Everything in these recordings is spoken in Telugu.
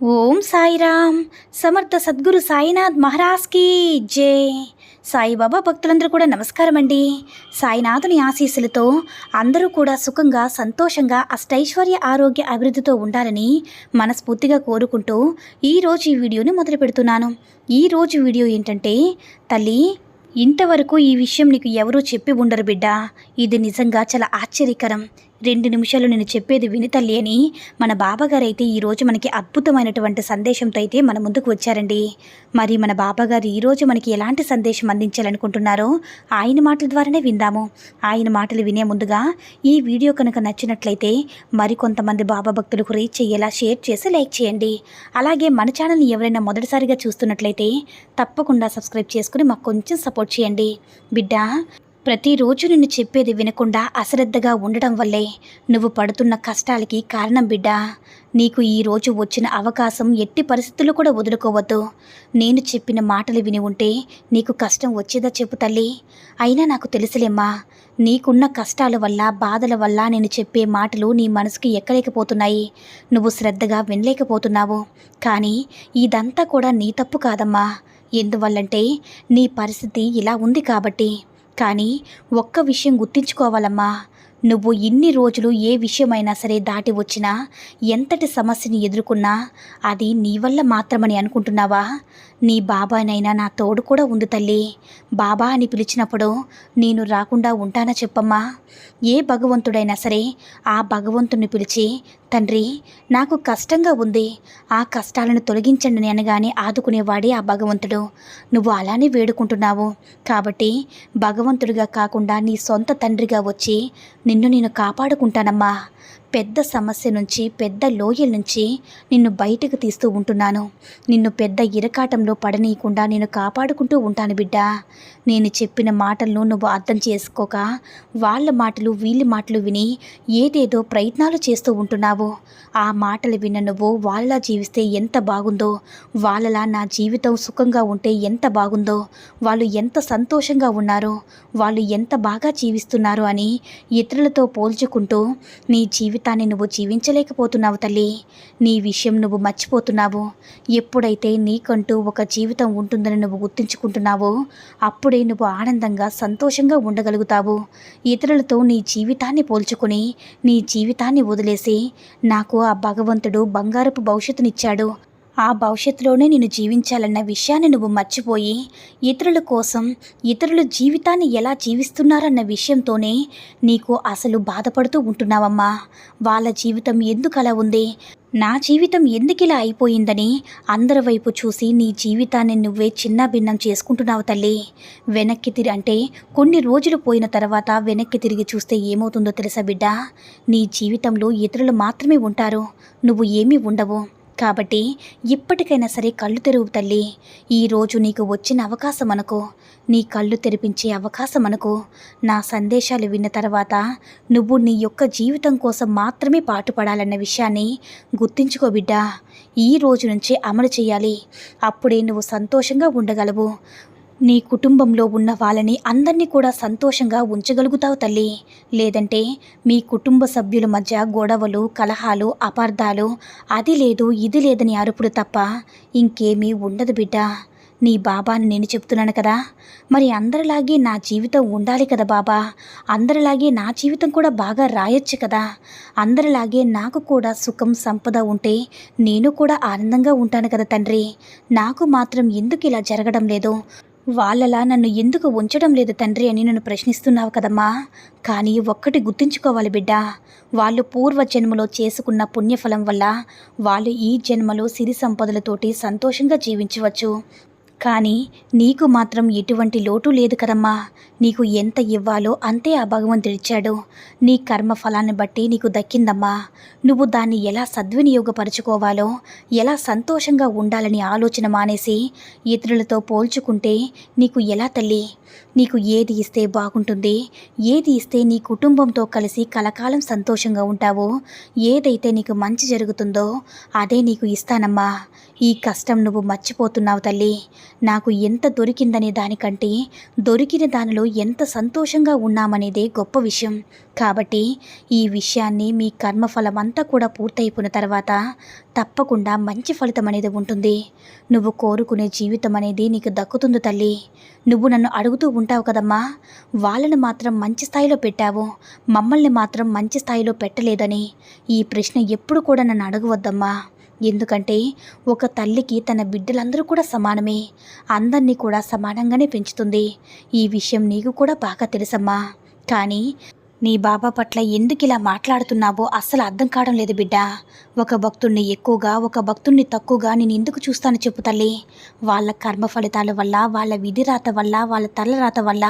Om Sairam. సమర్థ సద్గురు సాయినాథ్ మహారాజ్కి జై. సాయిబాబా భక్తులందరూ కూడా నమస్కారం అండి సాయినాథుని ఆశీస్సులతో అందరూ కూడా సుఖంగా సంతోషంగా అష్టైశ్వర్య ఆరోగ్య అభివృద్ధితో ఉండాలని మనస్ఫూర్తిగా కోరుకుంటూ ఈరోజు ఈ వీడియోని మొదలు పెడుతున్నాను. ఈరోజు వీడియో ఏంటంటే తల్లి ఇంతవరకు ఈ విషయం నీకు ఎవరూ చెప్పి ఉండరు బిడ్డ. ఇది నిజంగా చాలా ఆశ్చర్యకరం. రెండు నిమిషాలు నేను చెప్పేది విని తల్లి అని మన బాబాగారు అయితే ఈరోజు మనకి అద్భుతమైనటువంటి సందేశంతో అయితే మన ముందుకు వచ్చారండి. మరి మన బాబాగారు ఈరోజు మనకి ఎలాంటి సందేశం అందించాలనుకుంటున్నారో ఆయన మాటల ద్వారానే విందాము. ఆయన మాటలు వినే ముందుగా ఈ వీడియో కనుక నచ్చినట్లయితే మరికొంతమంది బాబా భక్తులకు రీచ్ అయ్యేలా షేర్ చేసి లైక్ చేయండి. అలాగే మన ఛానల్ని ఎవరైనా మొదటిసారిగా చూస్తున్నట్లయితే తప్పకుండా సబ్స్క్రైబ్ చేసుకుని మాకు కొంచెం సపోర్ట్ చేయండి. బిడ్డ ప్రతిరోజు నిన్ను చెప్పేది వినకుండా అశ్రద్ధగా ఉండడం వల్లే నువ్వు పడుతున్న కష్టాలకి కారణం బిడ్డ. నీకు ఈ రోజు వచ్చిన అవకాశం ఎట్టి పరిస్థితులు కూడా వదులుకోవద్దు. నేను చెప్పిన మాటలు విని ఉంటే నీకు కష్టం వచ్చేదా చెప్పు తల్లి. అయినా నాకు తెలుసులేమ్మా నీకున్న కష్టాల వల్ల బాధల వల్ల నేను చెప్పే మాటలు నీ మనసుకి ఎక్కలేకపోతున్నాయి. నువ్వు శ్రద్ధగా వినలేకపోతున్నావు. కానీ ఇదంతా కూడా నీ తప్పు కాదమ్మా. ఎందువల్లంటే నీ పరిస్థితి ఇలా ఉంది కాబట్టి. కానీ ఒక్క విషయం గుర్తించుకోవాలమ్మా. నువ్వు ఇన్ని రోజులు ఏ విషయమైనా సరే దాటి వచ్చినా ఎంతటి సమస్యని ఎదుర్కొన్నా అది నీ వల్ల మాత్రమని అనుకుంటున్నావా? నీ బాబానైనా నా తోడు కూడా ఉంది తల్లి. బాబా అని పిలిచినప్పుడు నేను రాకుండా ఉంటానా చెప్పమ్మా. ఏ భగవంతుడైనా సరే ఆ భగవంతుని పిలిచి తండ్రి నాకు కష్టంగా ఉంది. ఆ కష్టాలను తొలగించండి అనగానే ఆదుకునేవాడే ఆ భగవంతుడు. నువ్వు అలానే వేడుకుంటున్నావు. కాబట్టి భగవంతుడిగా కాకుండా నీ సొంత తండ్రిగా వచ్చి నిన్ను నేను కాపాడుకుంటానమ్మా. పెద్ద సమస్య నుంచి పెద్ద లోయల నుంచి నిన్ను బయటకు తీస్తూ ఉంటున్నాను. నిన్ను పెద్ద ఇరకాటంలో పడనీయకుండా నేను కాపాడుకుంటూ ఉంటాను బిడ్డ. నేను చెప్పిన మాటలను నువ్వు అర్థం చేసుకోక వాళ్ళ మాటలు వీళ్ళ మాటలు విని ఏదేదో ప్రయత్నాలు చేస్తూ ఉంటున్నావు. ఆ మాటలు విన్న నువ్వు వాళ్ళలా జీవిస్తే ఎంత బాగుందో వాళ్ళలా నా జీవితం సుఖంగా ఉంటే ఎంత బాగుందో వాళ్ళు ఎంత సంతోషంగా ఉన్నారో వాళ్ళు ఎంత బాగా జీవిస్తున్నారో అని ఇతరులతో పోల్చుకుంటూ నీ జీవితాన్ని నువ్వు జీవించలేకపోతున్నావు తల్లి. నీ విషయం నువ్వు మర్చిపోతున్నావు. ఎప్పుడైతే నీకంటూ ఒక జీవితం ఉంటుందని నువ్వు గుర్తుంచుకుంటున్నావో అప్పుడే నువ్వు ఆనందంగా సంతోషంగా ఉండగలుగుతావు. ఇతరులతో నీ జీవితాన్ని పోల్చుకొని నీ జీవితాన్ని వదిలేసి నాకు ఆ భగవంతుడు బంగారపు భవిష్యత్తునిచ్చాడు. ఆ భవిష్యత్తులోనే నేను జీవించాలన్న విషయాన్ని నువ్వు మర్చిపోయి ఇతరుల కోసం ఇతరుల జీవితాన్ని ఎలా జీవిస్తున్నారన్న విషయంతోనే నీకు అసలు బాధపడుతూ ఉంటున్నావమ్మా. వాళ్ళ జీవితం ఎందుకు అలా ఉంది? నా జీవితం ఎందుకు ఇలా అయిపోయిందని అందరి వైపు చూసి నీ జీవితాన్ని నువ్వే చిన్న భిన్నం చేసుకుంటున్నావు తల్లి. వెనక్కి తిరిగి అంటే కొన్ని రోజులు పోయిన తర్వాత వెనక్కి తిరిగి చూస్తే ఏమవుతుందో తెలుసా బిడ్డ? నీ జీవితంలో ఇతరులు మాత్రమే ఉంటారు. నువ్వు ఏమీ ఉండవు. కాబట్టి ఇప్పటికైనా సరే కళ్ళు తెరువు తల్లి. ఈరోజు నీకు వచ్చిన అవకాశం అనుకో. నీ కళ్ళు తెరిపించే అవకాశం అనుకో. నా సందేశాలు విన్న తర్వాత నువ్వు నీ యొక్క జీవితం కోసం మాత్రమే పాటుపడాలన్న విషయాన్ని గుర్తించుకో బిడ్డా. ఈ రోజు నుంచే అమలు చేయాలి. అప్పుడే నువ్వు సంతోషంగా ఉండగలవు. నీ కుటుంబంలో ఉన్న వాళ్ళని అందరినీ కూడా సంతోషంగా ఉంచగలుగుతావు తల్లి. లేదంటే మీ కుటుంబ సభ్యుల మధ్య గొడవలు కలహాలు అపార్థాలు అది లేదు ఇది లేదని అరుపుడు తప్ప ఇంకేమీ ఉండదు బిడ్డ. నీ బాబాని నేను చెప్తున్నాను కదా. మరి అందరిలాగే నా జీవితం ఉండాలి కదా బాబా. అందరిలాగే నా జీవితం కూడా బాగా రాయొచ్చు కదా. అందరిలాగే నాకు కూడా సుఖం సంపద ఉంటే నేను కూడా ఆనందంగా ఉంటాను కదా తండ్రి. నాకు మాత్రం ఎందుకు ఇలా జరగడం లేదు? వాళ్ళలా నన్ను ఎందుకు ఉంచడం లేదు తండ్రి అని నన్ను ప్రశ్నిస్తున్నావు కదమ్మా. కానీ ఒక్కటి గుర్తుంచుకోవాలి బిడ్డ. వాళ్ళు పూర్వ జన్మలో చేసుకున్న పుణ్యఫలం వల్ల వాళ్ళు ఈ జన్మలో సిరి సంపదలతోటి సంతోషంగా జీవించవచ్చు. కానీ నీకు మాత్రం ఎటువంటి లోటు లేదు కదమ్మా. నీకు ఎంత ఇవ్వాలో అంతే ఆ భగవంతుడిచ్చాడు నీ కర్మ ఫలాన్ని బట్టి నీకు దక్కిందమ్మా. నువ్వు దాన్ని ఎలా సద్వినియోగపరుచుకోవాలో ఎలా సంతోషంగా ఉండాలని ఆలోచన మానేసి ఇతరులతో పోల్చుకుంటే నీకు ఎలా తల్లి? నీకు ఏది ఇస్తే బాగుంటుంది ఏది ఇస్తే నీ కుటుంబంతో కలిసి కలకాలం సంతోషంగా ఉంటావో ఏదైతే నీకు మంచి జరుగుతుందో అదే నీకు ఇస్తానమ్మా. ఈ కష్టం నువ్వు మర్చిపోతున్నావు తల్లి. నాకు ఎంత దొరికిందనే దానికంటే దొరికిన దానిలో ఎంత సంతోషంగా ఉన్నామనేదే గొప్ప విషయం. కాబట్టి ఈ విషయాన్ని మీ కర్మఫలం అంతా కూడా పూర్తయిపోయిన తర్వాత తప్పకుండా మంచి ఫలితం అనేది ఉంటుంది. నువ్వు కోరుకునే జీవితం అనేది నీకు దక్కుతుంది తల్లి. నువ్వు నన్ను అడుగుతూ ఉంటావు కదమ్మా. వాళ్ళని మాత్రం మంచి స్థాయిలో పెట్టావు. మమ్మల్ని మాత్రం మంచి స్థాయిలో పెట్టలేదని. ఈ ప్రశ్న ఎప్పుడు కూడా నన్ను అడగవద్దమ్మా. ఎందుకంటే ఒక తల్లికి తన బిడ్డలందరూ కూడా సమానమే. అందరినీ కూడా సమానంగానే పెంచుతుంది. ఈ విషయం నీకు కూడా బాగా తెలుసమ్మా. కానీ నీ బాబా పట్ల ఎందుకు ఇలా మాట్లాడుతున్నావో అస్సలు అర్థం కావడం లేదు బిడ్డ. ఒక భక్తుణ్ణి ఎక్కువగా ఒక భక్తుణ్ణి తక్కువగా నేను ఎందుకు చూస్తాను చెప్పు తల్లి. వాళ్ళ కర్మ ఫలితాల వల్ల వాళ్ళ విధి రాత వల్ల వాళ్ళ తల రాత వల్ల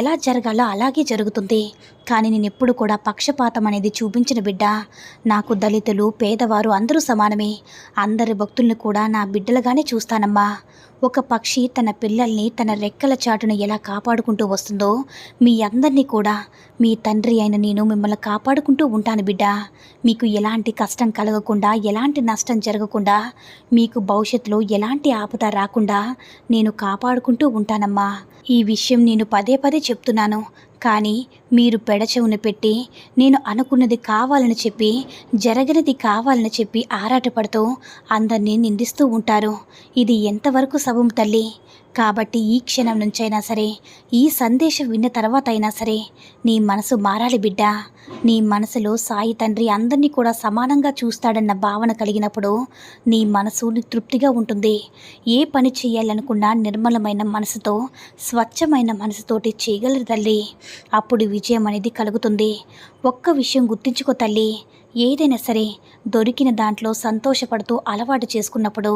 ఎలా జరగాలో అలాగే జరుగుతుంది. కానీ నేను ఎప్పుడు కూడా పక్షపాతం అనేది చూపించిన బిడ్డ. నాకు దళితులు పేదవారు అందరూ సమానమే. అందరి భక్తుల్ని కూడా నా బిడ్డలుగానే చూస్తానమ్మా. ఒక పక్షి తన పిల్లల్ని తన రెక్కల చాటును ఎలా కాపాడుకుంటూ వస్తుందో మీ అందరినీ కూడా మీ తండ్రి అయిన నేను మిమ్మల్ని కాపాడుకుంటూ ఉంటాను బిడ్డ. మీకు ఎలాంటి కష్టం కలగకుండా ఎలాంటి నష్టం జరగకుండా మీకు భవిష్యత్తులో ఎలాంటి ఆపద రాకుండా నేను కాపాడుకుంటూ ఉంటానమ్మా. ఈ విషయం నేను పదే పదే చెప్తున్నాను. కానీ మీరు పెడచెవున పెట్టి నేను అనుకున్నది కావాలని చెప్పి జరగనిది కావాలని చెప్పి ఆరాటపడుతూ అందరినీ నిందిస్తూ ఉంటారు. ఇది ఎంతవరకు సబం తల్లి? కాబట్టి ఈ క్షణం నుంచైనా సరే ఈ సందేశం విన్న తర్వాత అయినా సరే నీ మనసు మారాలి బిడ్డ. నీ మనసులో సాయి తండ్రి అందరినీ కూడా సమానంగా చూస్తాడన్న భావన కలిగినప్పుడు నీ మనసు తృప్తిగా ఉంటుంది. ఏ పని చేయాలనుకున్నా నిర్మలమైన మనసుతో స్వచ్ఛమైన మనసుతోటి చేయగలరు తల్లి. అప్పుడు విజయం అనేది కలుగుతుంది. ఒక్క విషయం గుర్తించుకో తల్లి. ఏదైనా సరే దొరికిన దాంట్లో సంతోషపడుతూ అలవాటు చేసుకున్నప్పుడు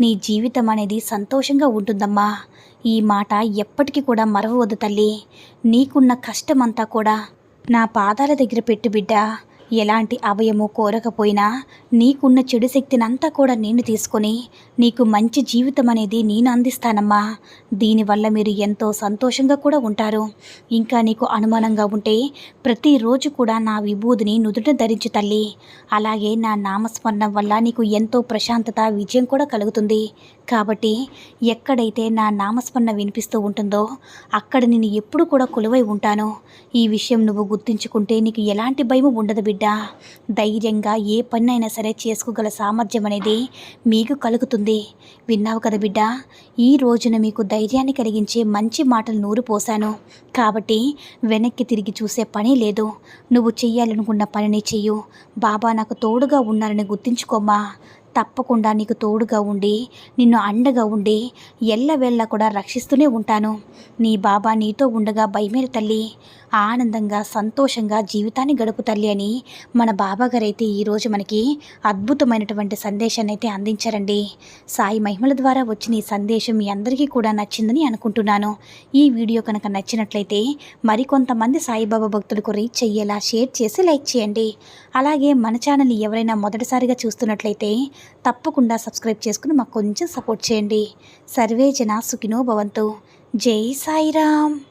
నీ జీవితం అనేది సంతోషంగా ఉంటుందమ్మా. ఈ మాట ఎప్పటికీ కూడా మరవవద్దు తల్లి. నీకున్న కష్టమంతా కూడా నా పాదాల దగ్గర పెట్టు బిడ్డ. ఎలాంటి అభయము కోరకపోయినా నీకున్న చెడు శక్తినంతా కూడా నేను తీసుకొని నీకు మంచి జీవితం అనేది నేను అందిస్తానమ్మా. దీనివల్ల మీరు ఎంతో సంతోషంగా కూడా ఉంటారు. ఇంకా నీకు అనుమానంగా ఉంటే ప్రతిరోజు కూడా నా విభూదిని నుదుట ధరించు తల్లి. అలాగే నా నామస్మరణం వల్ల నీకు ఎంతో ప్రశాంతత విజయం కూడా కలుగుతుంది. కాబట్టి ఎక్కడైతే నా నామస్మరణ వినిపిస్తూ ఉంటుందో అక్కడ నేను ఎప్పుడు కూడా కొలువై ఉంటాను. ఈ విషయం నువ్వు గుర్తించుకుంటే నీకు ఎలాంటి భయం ఉండదు బిడ్డ. ధైర్యంగా ఏ పనైనా సరే చేసుకోగల సామర్థ్యం అనేది మీకు కలుగుతుంది. విన్నావు కదా బిడ్డ ఈ రోజున మీకు ధైర్యాన్ని కలిగించే మంచి మాటలు నూరు పోశాను. కాబట్టి వెనక్కి తిరిగి చూసే పని లేదు. నువ్వు చెయ్యాలనుకున్న పనిని చెయ్యు. బాబా నాకు తోడుగా ఉన్నారని గుర్తించుకోమ్మా తప్పకుండా నీకు తోడుగా ఉండి నిన్ను అండగా ఉండి ఎల్లవేళ్ళ కూడా రక్షిస్తూనే ఉంటాను. నీ బాబా నీతో ఉండగా భయమేరు తల్లి. ఆనందంగా సంతోషంగా జీవితాన్ని గడుపు తల్లి అని మన బాబాగారైతే ఈరోజు మనకి అద్భుతమైనటువంటి సందేశాన్ని అయితే అందించారండి. సాయి మహిమల ద్వారా వచ్చిన ఈ సందేశం మీ అందరికీ కూడా నచ్చిందని అనుకుంటున్నాను. ఈ వీడియో కనుక నచ్చినట్లయితే మరికొంతమంది సాయిబాబా భక్తులకు రీచ్ అయ్యేలా షేర్ చేసి లైక్ చేయండి. అలాగే మన ఛానల్ని ఎవరైనా మొదటిసారిగా చూస్తున్నట్లయితే తప్పకుండా సబ్స్క్రైబ్ చేసుకుని మాకు కొంచెం సపోర్ట్ చేయండి. సర్వే జన సుఖినో భవంతు. జై సాయిరామ్.